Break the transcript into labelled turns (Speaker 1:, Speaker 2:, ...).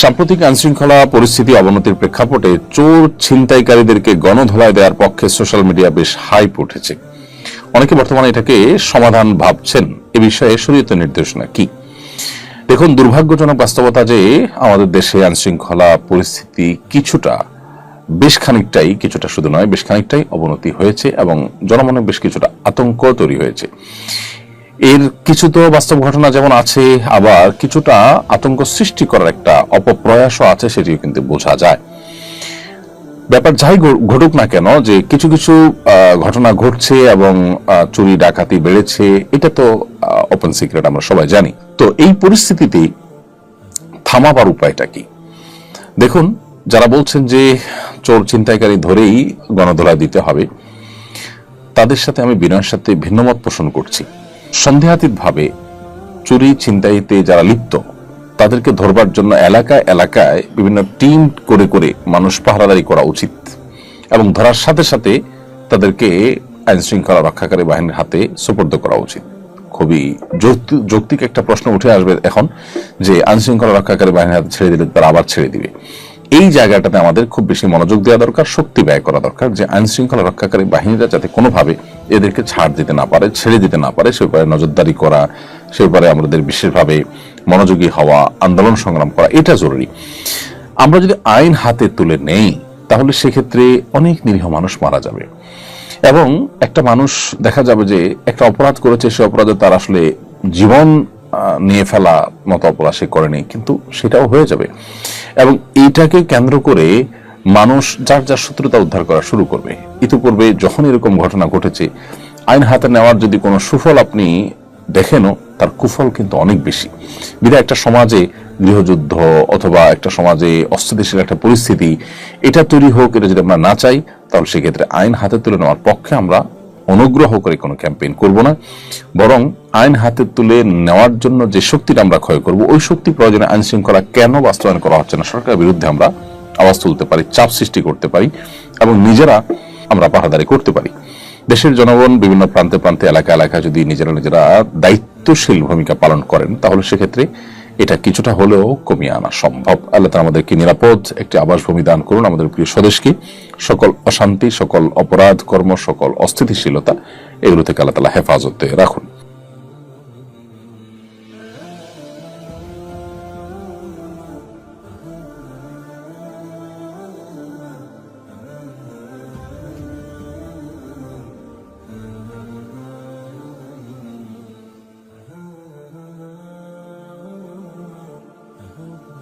Speaker 1: সাম্প্রতিক আইনশৃঙ্খলা পরিস্থিতি অবনতির প্রেক্ষাপটে চোর ছিনতাইকারীদেরকে গণধোলায় দেওয়ার পক্ষে সোশ্যাল মিডিয়া বেশ হাইপ উঠেছে। অনেকে বর্তমানে এটাকে সমাধান ভাবছেন। এ বিষয়ে শরীয়ত নির্দেশনা কি? দেখুন, দুর্ভাগ্যজনক বাস্তবতা যে আমাদের দেশে আইনশৃঙ্খলা পরিস্থিতি কিছুটা, বেশ খানিকটাই, কিছুটা শুধু নয়, বেশ খানিকটাই অবনতি হয়েছে এবং জনমনে বেশ কিছুটা আতঙ্ক তৈরি হয়েছে। এর কিছু তো বাস্তব ঘটনা যেমন আছে, আবার কিছুটা আতঙ্ক সৃষ্টি করার একটা অপপ্রয়াসও আছে সেটিও কিন্তু বোঝা যায়। ব্যাপার যাই ঘটুক না কেন, যে কিছু কিছু ঘটনা ঘটছে এবং চুরি, ডাকাতি বেড়েছে, এটা তো ওপেন সিক্রেট আমরা সবাই জানি। তো এই পরিস্থিতিতে থামাবার উপায়টা কি? দেখুন, যারা বলছেন যে চোর ছিনতাইকারী ধরেই গণধোলা দিতে হবে, তাদের সাথে আমি বিনয়ের সাথে ভিন্নমত পোষণ করছি। সন্দেহাতীত ভাবে চুরি ছিনতাইতে যারা লিপ্ত, তাদেরকে ধরবার জন্য এলাকায় এলাকায় বিভিন্ন টিম করে করে মানুষ পাহারাদারি করা উচিত এবং ধরার সাথে সাথে তাদেরকে আইন শৃঙ্খলা রক্ষাকারী বাহিনীর হাতে সুপর্দ করা উচিত। খুবই যৌক্তি- যৌক্তিক একটা প্রশ্ন উঠে আসবে এখন যে আইন শৃঙ্খলা রক্ষাকারী বাহিনীর হাতে ছেড়ে দিলে তারা আবার ছেড়ে দিবে। এই জায়গাটাতে আমাদের খুব বেশি মনোযোগ দেওয়া দরকার, শক্তি ব্যয় করা দরকার, যে আইন শৃঙ্খলা রক্ষাকারী বাহিনীরা যাতে কোনোভাবে এদেরকে ছাড় দিতে না পারে, ছেড়ে দিতে না পারে, সে ব্যাপারে নজরদারি করা, সে ব্যাপারে আমাদের বিশেষভাবে মনোযোগী হওয়া, আন্দোলন সংগ্রাম করা, এটা জরুরি। আমরা যদি আইন হাতে তুলে নেই, তাহলে সেক্ষেত্রে অনেক নিরীহ মানুষ মারা যাবে। এবং একটা মানুষ দেখা যাবে যে একটা অপরাধ করেছে, সে অপরাধে তার আসলে জীবন নিয়ে ফেলা মতো অপরাধ সে করেনি, কিন্তু সেটাও হয়ে যাবে। এবং এইটাকে কেন্দ্র করে মানুষ যার যার শত্রুতা উদ্ধার করা শুরু করবে। ইতিপূর্বে যখন এরকম ঘটনা ঘটেছে, আইন হাতে নেওয়ার যদি কোনো সুফল আপনি দেখেনও, তার কুফল কিন্তু অনেক বেশি। বিধায় একটা সমাজে গৃহযুদ্ধ অথবা একটা সমাজে অস্থিতিশীল একটা পরিস্থিতি, এটা তৈরি হোক, এটা যদি আমরা না চাই, তাহলে সেক্ষেত্রে আইন হাতে তুলে নেওয়ার পক্ষে আমরা অনুগ্রহ করে কোনো ক্যাম্পেইন করব না। বরং আইন হাতে তুলে নেওয়ার জন্য যে শক্তিটা আমরা ক্ষয় করব, ওই শক্তি প্রয়োজনে আইন শৃঙ্খলা কেন বাস্তবায়ন করা হচ্ছে না? সরকারের বিরুদ্ধে আমরা আওয়াজ তুলতে পারি, চাপ সৃষ্টি করতে পারি এবং নিজেরা আমরা পাহাদারি করতে পারি। দেশের জনগণ বিভিন্ন প্রান্তে প্রান্তে এলাকা এলাকায় যদি নিজেরা নিজেরা দায়িত্বশীল ভূমিকা পালন করেন, তাহলে সেক্ষেত্রে এটা কিছুটা হলেও কমিয়ে আনা সম্ভব। আল্লাহ তালা আমাদেরকে নিরাপদ একটি আবাসভূমি দান করুন। আমাদের প্রিয় স্বদেশকে, সকল অশান্তি, সকল অপরাধ, কর্ম, সকল অস্থিতিশীলতা, এগুলো থেকে আল্লাহ তালা হেফাজতে রাখুন।